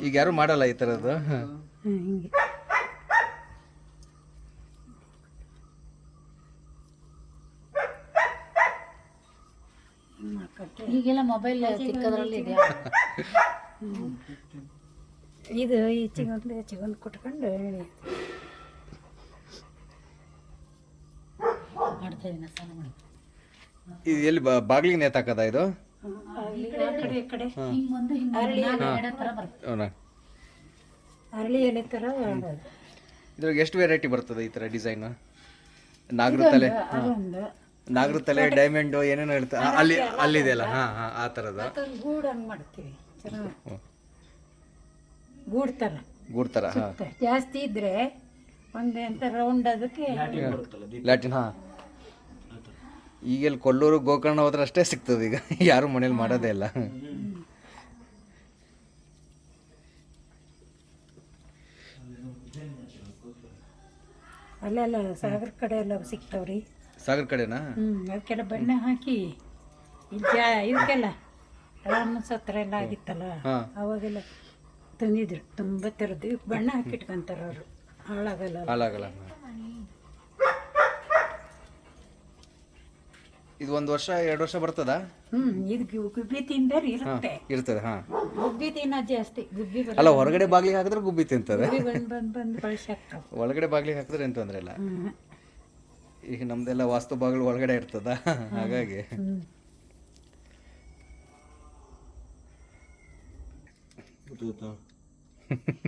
ಈಗ ಯಾರು ಮಾಡಲ್ಲ ಈ ಥರದ್ದು? ಹಿಂಗೆ. ಈಗೆಲ್ಲ ಮೊಬೈಲ್ ಸಿಕ್ಕದ್ರಲ್ಲಿ ಇದೆ ಇದು ಈಚೆಗೊಂದು ಚಿಗೊಂದು ಕುಟ್ಕೊಂಡು ಎಳೆ ಮಾಡ್ತಾ ಇದೀನಿ ಸ್ನಾನ ಮಾಡಿ ಇದು ಎಲ್ಲಿ ಬಾ- ಬಾಗ್ಲಿಗೆ ನೇತಾಕದ ಇದು? ಅರಳಿ ಎಲೆ ತರ ಇದ್ರಾಗ ಎಷ್ಟು ವೆರೈಟಿ ಬರ್ತದೆ ಈ ತರ ಡಿಸೈನ್ ನಾಗರ ತಲೆ. ನಾಗರ ತಲೆ ಡೈಮಂಡ್ ಏನೇನೋ ಇರ್ತದೆ ಅಲ್ಲಿ ಅಲ್ಲಿದೆ ಅಲ್ಲ. ಹಾಂ ಹಾಂ ಆ ಥರದ ಗೂಡು ಹಂಗೆ ಮಾಡ್ತೀವಿ. ಗೂಡು ಥರ ಗೂಡ್ ಥರ ಜಾಸ್ತಿ ಇದ್ರೆ ಒಂದೇ ಅಂತ ರೌಂಡ್ ಅದಕ್ಕೆ ಲ್ಯಾಟಿನ್ ಹಾಂ. ಈಗೆಲ್ಲಿ ಕೊಲ್ಲೂರು ಗೋಕರ್ಣ ಹೋದ್ರೆ ಅಷ್ಟೇ ಸಿಗ್ತದೆ ಈಗ. ಯಾರು ಮನೇಲಿ ಮಾಡೋದೇ ಇಲ್ಲ. ಅಲ್ಲೆಲ್ಲ ಸಾಗರ ಕಡೆ ಎಲ್ಲ ಸಿಗ್ತಾವ್ರಿ. ಸಾಗರ್ ಕಡೆನಾ? ಹ್ಞೂ ಅದಕ್ಕೆಲ್ಲ ಬಣ್ಣ ಹಾಕಿ ಜಾ ಇದಕ್ಕೆಲ್ಲ ರಾಮ ಸತ್ರ ಎಲ್ಲ ಆಗಿತ್ತಲ್ಲ ಹಾಂ. ಅವಾಗೆಲ್ಲ ತಂದಿದ್ರು ತುಂಬ ಥರದ್ದು ಬಣ್ಣ ಹಾಕಿಟ್ಕೊಂತಾರ ಅವರು. ಹಾಳಾಗಲ್ಲ. ಹಾಳಾಗಲ್ಲ. ಇದು ಒಂದು ವರ್ಷ ಎರಡು ವರ್ಷ ಬರ್ತದ? ಹ್ಞೂ ಇದು ಗುಬ್ಬಿ ತಿಂದರೆ ಇರುತ್ತೆ. ಇರ್ತದೆ ಹಾ. ಗುಬ್ಬಿ ತಿನ್ನ ಜಾಸ್ತಿ ಗುಬ್ಬಿ ಬರ ಅಲ್ಲ ಹೊರಗಡೆ ಬಾಗ್ಲಿಗೆ ಹಾಕಿದ್ರೆ ಗುಬ್ಬಿ ತಿಂತದೆ. ಗುಬ್ಬಿ ಬಂದು ಬಂದು ಬಂದು ಬಳಸಿ ಹಾಕ್ತಾವೆ ಒಳಗಡೆ ಬಾಗ್ಲಿಗೆ ಹಾಕಿದ್ರೆ ಏನು ತೊಂದರೆ ಇಲ್ಲ. ಈಗ ನಮ್ದೆಲ್ಲ ವಾಸ್ತು ಬಾಗಿಲು ಒಳಗಡೆ ಇರ್ತದ ಹಾಗಾಗಿ. ಹ್ಞೂ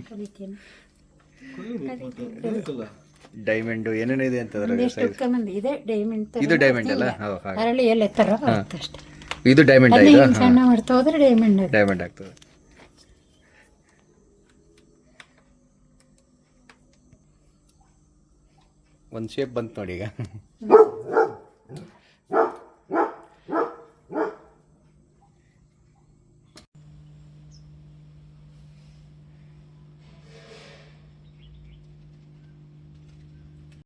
ಕಲಿತೀನಿ. ಡೈಮಂಡು ಏನೇನಿದೆ ಮಂದಿ ಇದೆ ಡೈಮಂಡ್ ಇದು ಡೈಮಂಡ್ ಅಲ್ಲ? ಹೌದು ಹಾಗೆ. ಅರಳಿ ಎಲೆ ಥರ ಬರುತ್ತೆ ಅಷ್ಟೇ. ಇದು ಡೈಮಂಡ್ ಸಣ್ಣ ಮಾಡ್ತಾ ಹೋದ್ರೆ ಡೈಮಂಡ್ ಡೈಮಂಡ್ ಆಗ್ತದೆ. ಒಂದು ಶೇಪ್ ಬಂತು ನೋಡಿ ಈಗ.